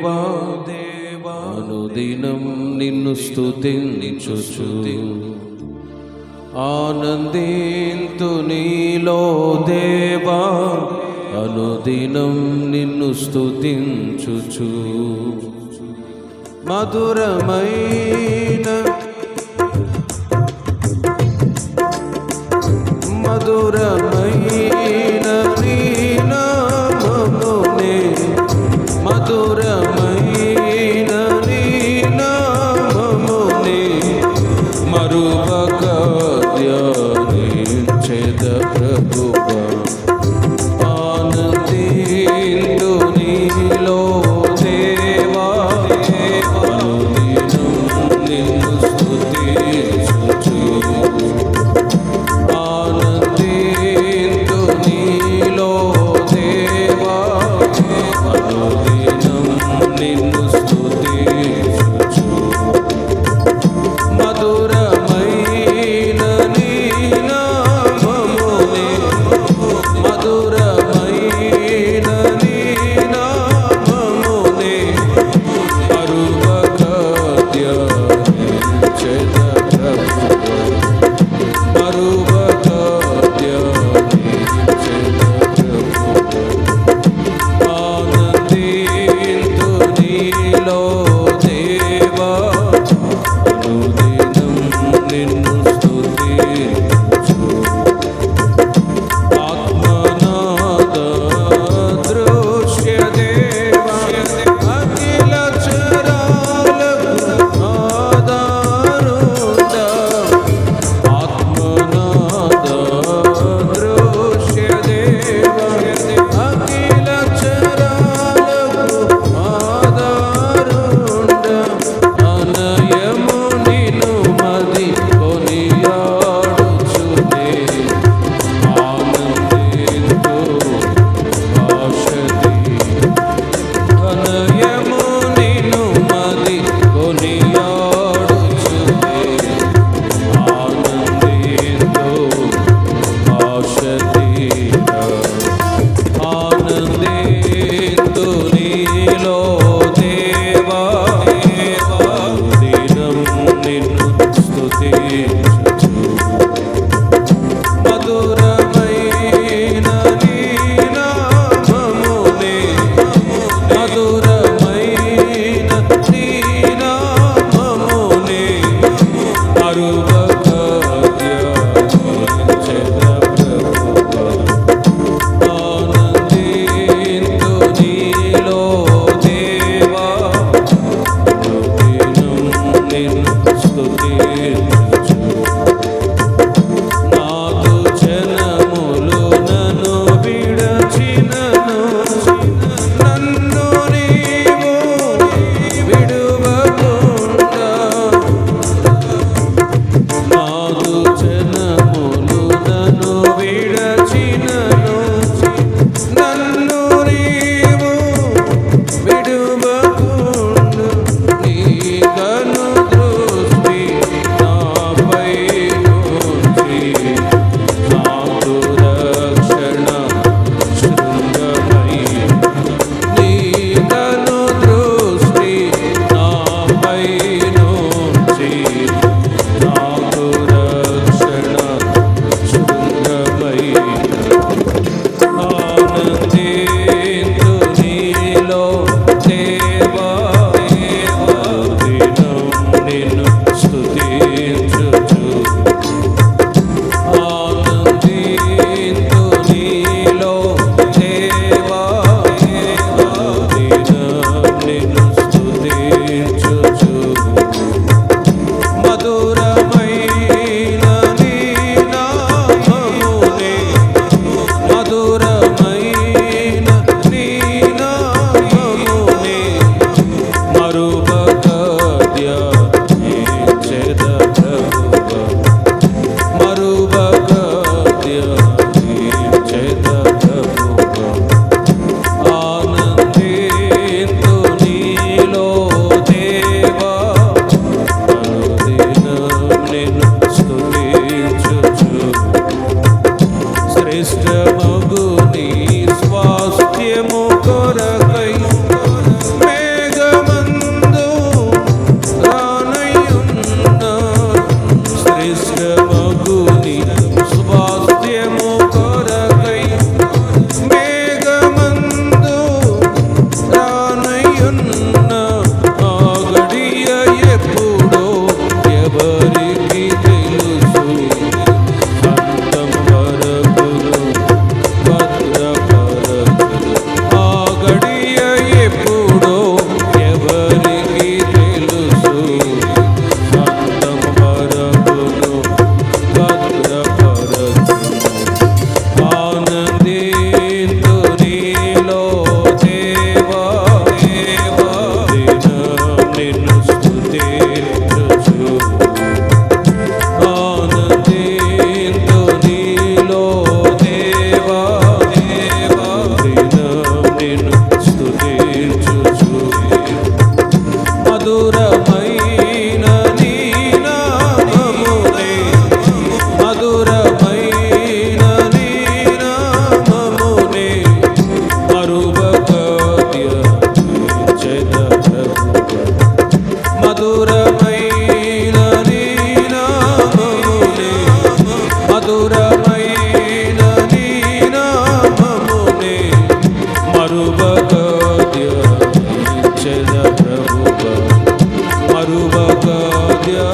దేవా దేవా అనుదినం నిన్ను స్థుతించుచు ఆనందింతు నీలో దేవా. అనుదినం నిన్ను స్థుతించుచు మధురమైన మధురమైన দিল সে day. ప్రభువ మరువగా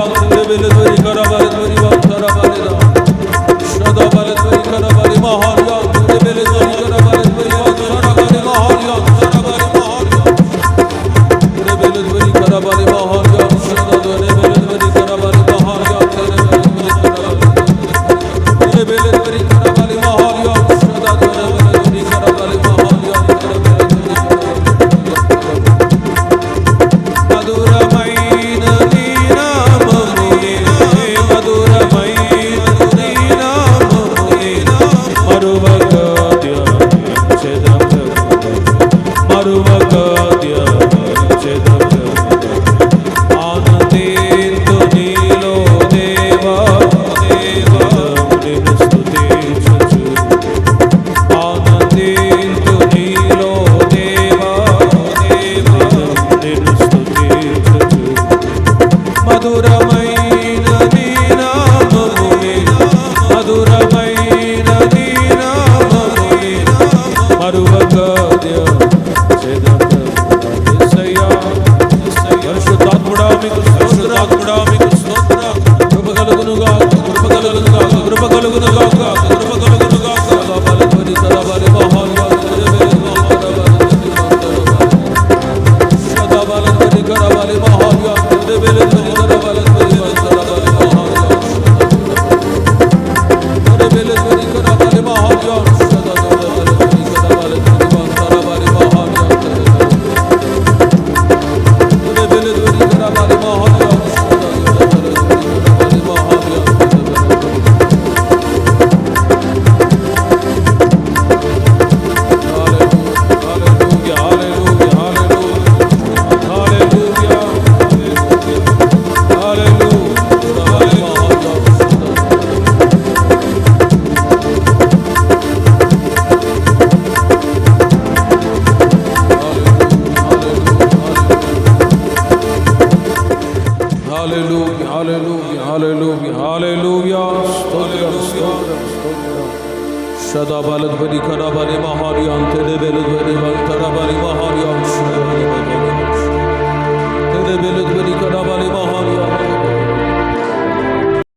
অক্সিজেন তৈরি করা Hallelujah, hallelujah, hallelujah, hallelujah. Stotra, stotra, stotra. Shada balad bari kara bari mahari, ante de belud bari bantara bari mahari. ante de belut bari bari mahari. ante.